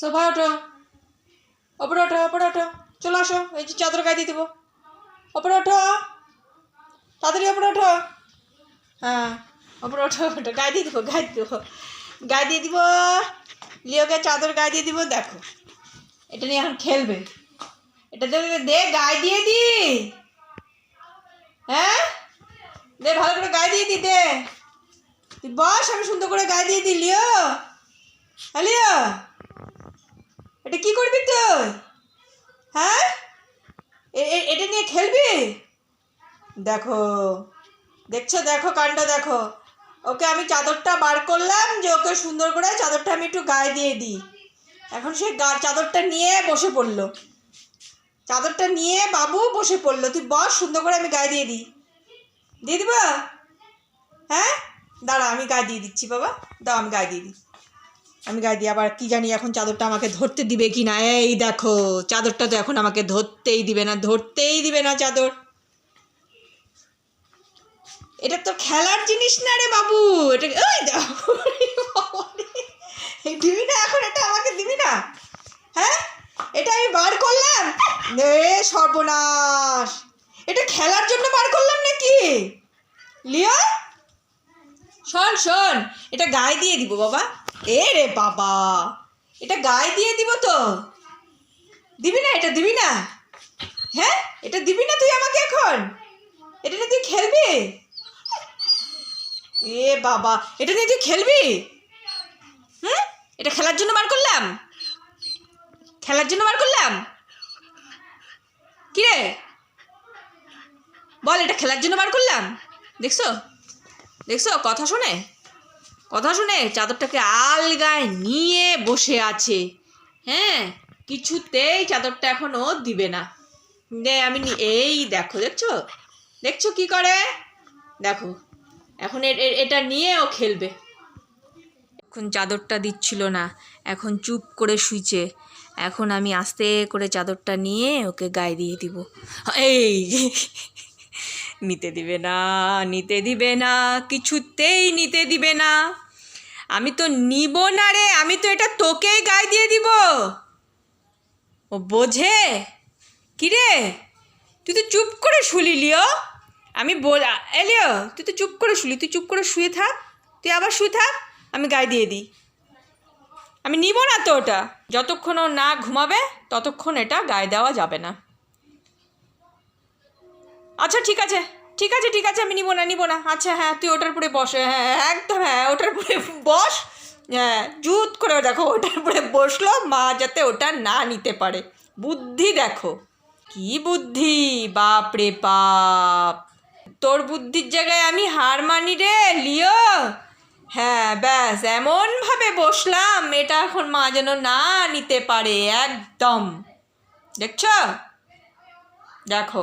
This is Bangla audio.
সোফায় ওঠো। ওপরে ওঠো ওপরে ওঠো। চলে আসো, এই যে চাদর গায়ে দিয়ে দেবো। ওপরে ওঠো। তাড়াতাড়ি ওপরে ওঠো। হ্যাঁ ওপরে ওঠো ওঠো। গায়ে দিয়ে দেবো, গায়ে দেবো। গায়ে দিয়ে দিব। লিওকে চাদর গায়ে দিয়ে দিব, দেখো। এটা নিয়ে এখন খেলবে। এটা দে গায়ে দিয়ে দি। হ্যাঁ? দে, ভালো করে গায়ে দিয়ে দি, দে। তুই বস, আমি সুন্দর করে গায়ে দিয়ে দিই লিও। হ্যাঁ লিও। এটা কি করবি তুই? হ্যাঁ? এটা নিয়ে খেলবি? দেখো, দেখছ? দেখো, কাণ্ড দেখো। ওকে আমি চাদরটা বার করলাম যে ওকে সুন্দর করে চাদরটা আমি একটু গায়ে দিয়ে দিই। এখন সে গা, চাদরটা নিয়ে বসে পড়ল। চাদরটা নিয়ে বাবু বসে পড়ল। তুই বস, সুন্দর করে আমি গায়ে দিয়ে দিই। দিয়ে দিবা? হ্যাঁ? দাঁড়া, আমি গায়ে দিয়ে দিচ্ছি বাবা। দাও, আমি গায়ে দিয়ে দিই। আমি গায়ে দিই আবার কি জানি এখন চাদরটা আমাকে ধরতে দিবে কি না এই দেখো, চাদরটা তো এখন আমাকে ধরতেই দিবে না, ধরতেই দিবে না চাদর। এটা তো খেলার জিনিস না রে বাবু, এটা ওই দিবি না এখন, এটা আমাকে দিবি না? হ্যাঁ? এটা আমি বার করলাম? এ সর্বনাশ। এটা খেলার জন্য বার করলাম নাকি? লিও শোন শোন, এটা গায়ে দিয়ে দিব বাবা। এ রে বাবা, এটা গায়ে দিয়ে দিব তো। দিবি না এটা, দিবি না? হ্যাঁ? এটা দিবি না তুই আমাকে এখন? এটা নিয়ে তুই খেলবি? এ বাবা, এটা নিয়ে তুই খেলবি? হুম? এটা খেলার জন্য বার করলাম? খেলার জন্য বার করলাম? কি রে? বল, এটা খেলার জন্য বার করলাম? দেখছ? দেখছ? কথা শুনে? কথা শুনে চাদরটাকে আলগায় নিয়ে বসে আছে। হ্যাঁ কিছুতেই চাদরটা এখন ও দিবে না। দে, আমি এই দেখো, দেখছ? দেখছ কি করে? দেখো, এখন এটা নিয়ে ও খেলবে। এখন চাদরটা দিচ্ছিল না, এখন চুপ করে শুইছে। এখন আমি আস্তে করে চাদরটা নিয়ে ওকে গায়ে দিয়ে দিব। এই নিতে দিবে না, নিতে দিবে না, কিছুতেই নিতে দিবে না। আমি তো নিব না রে, আমি তো এটা তোকেই গায়ে দিয়ে দিব। ও বোঝে? কি রে? তুই তো চুপ করে শুলি লিও আমি বল এলিও তুই তো চুপ করে শুলি, তুই চুপ করে শুয়ে থাক, তুই আবার শুয়ে থাক, আমি গায়ে দিয়ে দিই। আমি নিব না তো ওটা। যতক্ষণ ও না ঘুমাবে, ততক্ষণ এটা গায়ে দেওয়া যাবে না। আচ্ছা ঠিক আছে। ঠিক আছে ঠিক আছে আমি নিব না নিব না। আচ্ছা হ্যাঁ তুই ওটার উপরে বস। হ্যাঁ হ্যাঁ, একদম হ্যাঁ ওটার উপরে বস। হ্যাঁ জুত করে দেখো ওটার উপরে বসল মা যাতে ওটা না নিতে পারে। বুদ্ধি দেখো। কি বুদ্ধি? বাপ রে বাপ। তোর বুদ্ধির জায়গায় আমি হার মানি রে লিও। হ্যাঁ ব্যাস এমনভাবে বসলাম এটা এখন মা যেন না নিতে পারে একদম। দেখছ? দেখো।